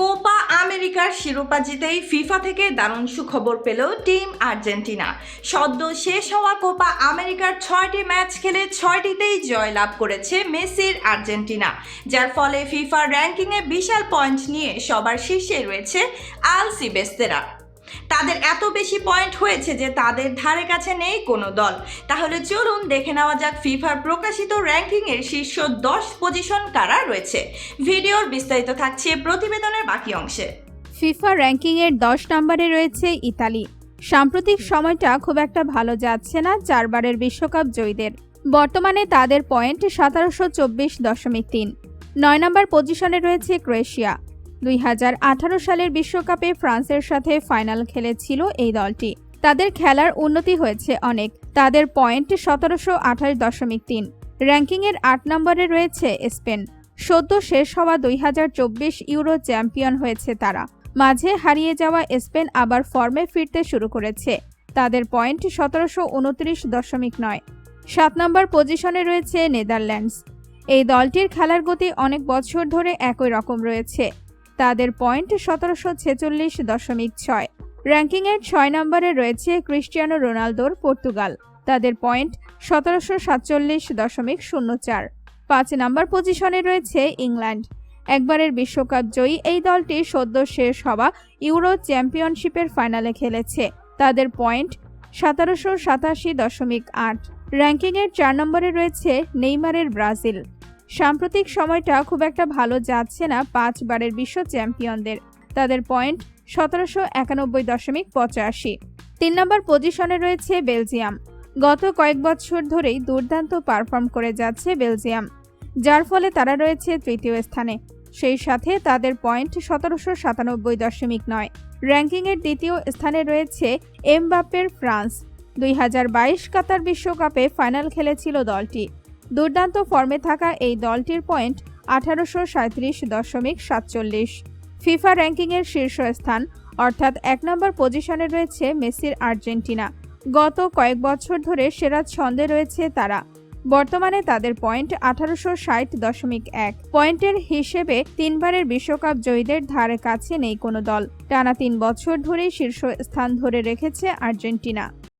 Copa আমেরিকার শিরোপা জিতেই FIFA থেকে দারুণ সুখবর পেল টিম আর্জেন্টিনা। সদ্য শেষ হওয়া কোপা আমেরিকার ছয়টি ম্যাচ খেলে ছয়টিতেই জয়লাভ করেছে মেসির আর্জেন্টিনা, যার ফলে ফিফা র্যাঙ্কিংয়ে বিশাল পয়েন্ট নিয়ে সবার শীর্ষে রয়েছে আল সিবেস্তেরা। তাদের এত বেশি পয়েন্ট হয়েছে যে তাদের ধারে কাছে নেই কোনো দল। তাহলে চলুন দেখে নেওয়া যাক ফিফার প্রকাশিত র্যাঙ্কিংয়ের শীর্ষ দশ পজিশন কারা রয়েছে। ভিডিওর বিস্তারিত থাকছে প্রতিবেদনের বাকি অংশে। ফিফা র্যাঙ্কিংয়ের দশ নম্বরে রয়েছে ইতালি। সাম্প্রতিক সময়টা খুব একটা ভালো যাচ্ছে না চারবারের বিশ্বকাপ জয়ীদের। বর্তমানে তাদের পয়েন্ট সতেরোশো চব্বিশ দশমিক তিন। নয় নম্বর পজিশনে রয়েছে ক্রোয়েশিয়া। দুই হাজার আঠারো সালের বিশ্বকাপে ফ্রান্সের সাথে ফাইনাল খেলেছিল এই দলটি। তাদের খেলার উন্নতি হয়েছে অনেক। তাদের পয়েন্ট সতেরোশো আঠাশ দশমিক তিন। র্যাঙ্কিংয়ের আট নম্বরে রয়েছে স্পেন। সদ্য শেষ হওয়া দুই হাজার চব্বিশ ইউরো চ্যাম্পিয়ন হয়েছে তারা। মাঝে হারিয়ে যাওয়া স্পেন আবার ফর্মে ফিরতে শুরু করেছে। তাদের পয়েন্ট সতেরোশো উনত্রিশ দশমিক নয়। সাত নম্বর পজিশনে রয়েছে নেদারল্যান্ডস। এই দলটির খেলার গতি অনেক বছর ধরে একই রকম রয়েছে। তাদের পয়েন্ট সতেরোশো ছেচল্লিশ দশমিক ছয়। র্যাঙ্কিংয়ের ছয় নম্বরে রয়েছে ক্রিস্টিয়ানো রোনালদোর পর্তুগাল। তাদের পয়েন্ট সতেরোশো সাতচল্লিশ দশমিক শূন্য চার। পাঁচ নম্বর পজিশনে রয়েছে ইংল্যান্ড। একবারের বিশ্বকাপ জয়ী এই দলটি সদ্য শেষ হওয়া ইউরো চ্যাম্পিয়নশিপের ফাইনালে খেলেছে। তাদের পয়েন্ট সতেরোশো সাতাশি দশমিক আট। র্যাঙ্কিংয়ের চার নম্বরে রয়েছে নেইমারের ব্রাজিল। সাম্প্রতিক সময়টা খুব একটা ভালো যাচ্ছে না পাঁচবারের বিশ্ব চ্যাম্পিয়নদের। তাদের পয়েন্ট সতেরোশো একানব্বই দশমিক পঁচাশি। তিন নম্বর পজিশনে রয়েছে বেলজিয়াম। গত কয়েক বছর ধরেই দুর্দান্ত পারফর্ম করে যাচ্ছে বেলজিয়াম, যার ফলে তারা রয়েছে তৃতীয় স্থানে। সেই সাথে তাদের পয়েন্ট সতেরোশো সাতানব্বই দশমিক নয়। র্যাঙ্কিংয়ের দ্বিতীয় স্থানে রয়েছে এমবাপ্পের ফ্রান্স। দুই হাজার বাইশ কাতার বিশ্বকাপে ফাইনাল খেলেছিল দলটি। দুর্দান্ত ফর্মে থাকা এই দলটির পয়েন্ট আঠারোশো সাঁত্রিশ দশমিক সাতচল্লিশ। ফিফা র্যাঙ্কিংয়ের শীর্ষস্থান অর্থাৎ এক নম্বর পজিশনে রয়েছে মেসির আর্জেন্টিনা। গত কয়েক বছর ধরে সেরা ছন্দে রয়েছে তারা। বর্তমানে তাদের পয়েন্ট আঠারোশো ষাট দশমিক এক। পয়েন্টের হিসেবে তিনবারের বিশ্বকাপ জয়ীদের ধারে কাছে নেই কোনো দল। টানা তিন বছর ধরেই শীর্ষ স্থান ধরে রেখেছে আর্জেন্টিনা।